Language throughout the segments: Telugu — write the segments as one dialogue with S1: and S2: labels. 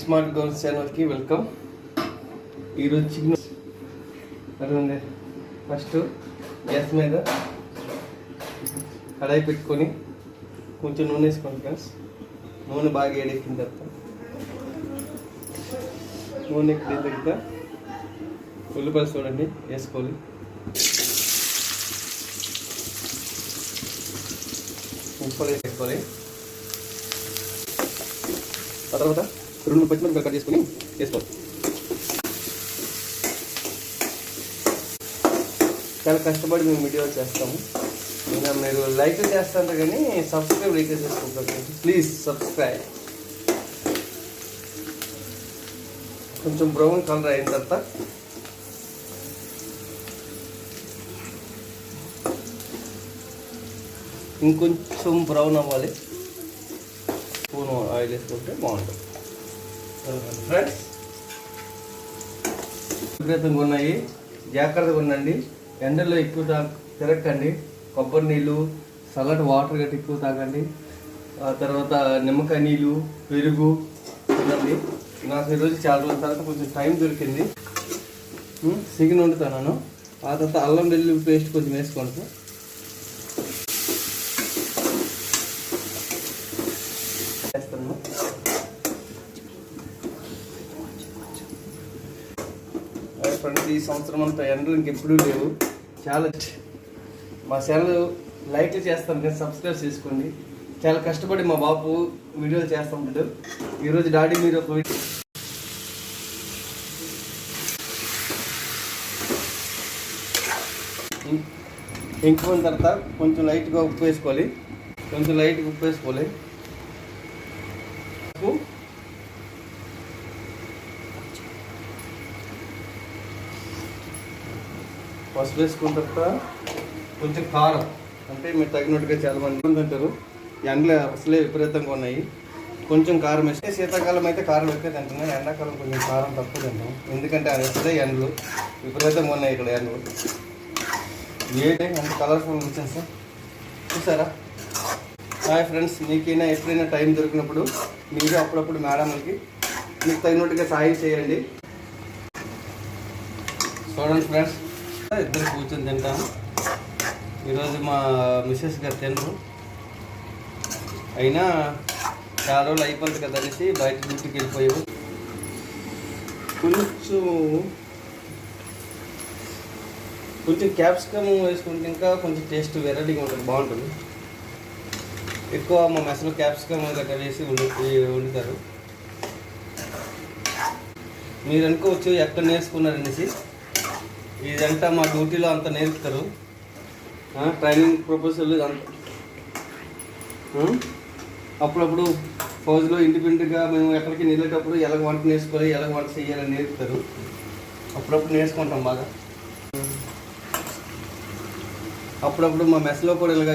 S1: స్మార్ట్ గోల్స్ ఛానల్కి వెల్కమ్. ఈరోజు చిన్న అదే ఫస్ట్ గ్యాస్ మీద కడాయి పెట్టుకొని కొంచెం నూనె వేసుకోండి ఫ్రెండ్స్. నూనె బాగా ఏడెక్కిన తర్వాత నూనె ఎక్కిన తర్వాత ఉల్లిపాయలు చూడండి వేసుకోవాలి. ఉప్పు వేసుకోవాలి. తర్వాత రెండు పచ్చిమిరపకాయలు కట్ చేసుకొని వేసుకోవాలి. చాలా కష్టపడి మేము వీడియో చేస్తాము. ఇంకా మీరు లైక్ చేస్తారు కానీ సబ్స్క్రైబ్ లైక్ చేసుకుంటారు ప్లీజ్ సబ్స్క్రైబ్. కొంచెం బ్రౌన్ కలర్ అయిన తర్వాత ఇంకొంచెం బ్రౌన్ అవ్వాలి. స్పూన్ ఆయిల్ వేసుకుంటే బాగుంటుంది. ఫ్రెండ్స్ విపరీతంగా ఉన్నాయి. జాగ్రత్తగా ఉండండి. ఎండల్లో ఎక్కువ తిరగండి కొబ్బరి నీళ్ళు చల్లటి వాటర్ గట్టి ఎక్కువ తాగండి. తర్వాత నిమ్మకాయ నీళ్ళు పెరుగు తినండి. నాకు ఈరోజు చాలా రోజుల తర్వాత కొంచెం టైం దొరికింది. సిగ్గు వండుతాను ఆ తర్వాత అల్లం వెల్లుల్లి పేస్ట్ కొంచెం వేసుకోండి సార్ వేస్తాను ఫ్రెండ్స్ ఈ సంవత్సరం అంతా ఎండలు ఇంకెప్పుడూ లేవు. చాలా మా ఛానల్ లైక్ చేస్తాను కానీ సబ్స్క్రైబ్ చేసుకోండి. చాలా కష్టపడి మా బాబు వీడియోలు చేస్తూ ఉంటాడు. ఈరోజు డాడీ మీరు ఒక వీడియో ఇంకిపోయిన తర్వాత కొంచెం లైట్గా ఉప్పు వేసుకోవాలి. కొంచెం లైట్గా ఉప్పు వేసుకోవాలి. పసుపు వేసుకున్న తర్వాత కొంచెం కారం. అంటే మీరు తగినట్టుగా చాలా మంది తింటారు. ఎండలు అసలే విపరీతంగా ఉన్నాయి. కొంచెం కారం వేస్తే శీతాకాలం అయితే కారం ఎక్కువ తింటున్నాం. ఎండాకాలం కొంచెం కారం తక్కువ తింటాం ఎందుకంటే అది అసలే ఎండలు. విపరీతంగా ఉన్నాయి ఇక్కడ ఎండలు. ఏంటి అంత కలర్ఫుల్ వచ్చింది సార్. చూసారా? హాయ్ ఫ్రెండ్స్ మీకైనా ఎప్పుడైనా టైం దొరికినప్పుడు మీరు అప్పుడప్పుడు మేడంలకి మీకు తగినట్టుగా సాయం చేయండి. చూడండి ఫ్రెండ్స్. ఇద్దరు కూర్చొని తింటాను ఈరోజు మా మిస్సెస్ గారు తినరు. అయినా చాలా రోజులు అయిపోతుంది కదా అనేసి బయట డ్యూటీకి వెళ్ళిపోయావు కొంచెం కొంచెం క్యాప్సికమ్ వేసుకుంటే ఇంకా కొంచెం టేస్ట్ వెరైటీగా ఉంటుంది బాగుంటుంది. ఎక్కువ మా మెస్లో క్యాప్సికమ్ గట్రా వేసి వండుతారు. మీరు అనుకోవచ్చు ఎక్కడ నేర్చుకున్నారనేసి ఇదంతా మా డ్యూటీలో అంత నేర్పుతారు. ట్రైనింగ్ ప్రొఫెసర్లు అంత అప్పుడప్పుడు ఫౌజ్లో ఇండిపెండెంట్గా మేము ఎక్కడికి వెళ్ళేటప్పుడు ఎలా వంట నేర్చుకోవాలి ఎలా వంట చేయాలని నేర్పుతారు. అప్పుడప్పుడు నేర్చుకుంటాం బాగా. అప్పుడప్పుడు మా మెస్లో కూడా ఇలాగ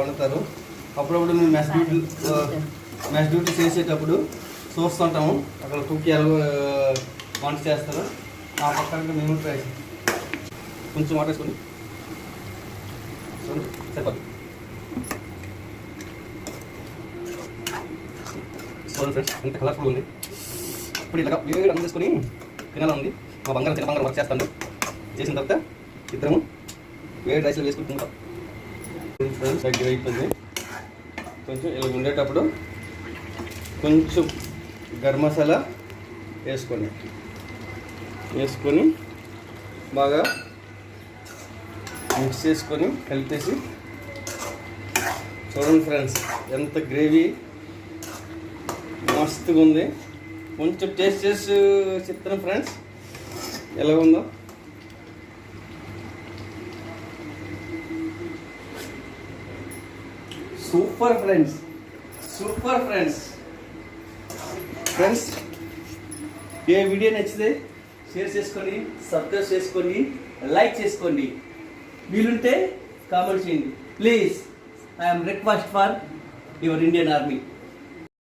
S1: వండుతారు. అప్పుడప్పుడు మేము మెస్ డ్యూటీ మెస్ డ్యూటీ చేసేటప్పుడు చూస్తుంటాము. అక్కడ కుక్ ఎలా వంట చేస్తారు. ఆ పక్కన మేము ట్రై చేస్తాం. కొంచెం వాటర్ వేసుకోండి. సరిపోతుంది చూడండి ఫ్రెండ్స్ ఎంత కలర్ఫుల్ ఉంది. ఇప్పుడు ఇలాగ వేడి అన్నం చేసుకొని తినాలని ఉంది. మా బంగారం తిన బంగారం వర్క్ చేస్తాను. చేసిన తర్వాత ఇద్దరము వేడి రైస్లో వేసుకుని తింటాం. ఫ్రెండ్స్ దగ్గర అయిపోయింది. కొంచెం ఇలా ఉండేటప్పుడు కొంచెం గరం మసాలా వేసుకోండి. వేసుకొని బాగా మిక్స్ చేసుకొని కలిపేసి చూడండి ఫ్రెండ్స్ ఎంత గ్రేవీ మస్తుగా ఉంది. కొంచెం టేస్ట్ చేసి చెప్తాను ఫ్రెండ్స్ ఎలా ఉందో. Super friends super friends. Friends ఏ వీడియో నచ్చితే షేర్ చేసుకోండి సబ్స్క్రైబ్ చేసుకోండి లైక్ చేసుకోండి. వీలుంటే కామెంట్ చేయండి. Please I'm request for your Indian army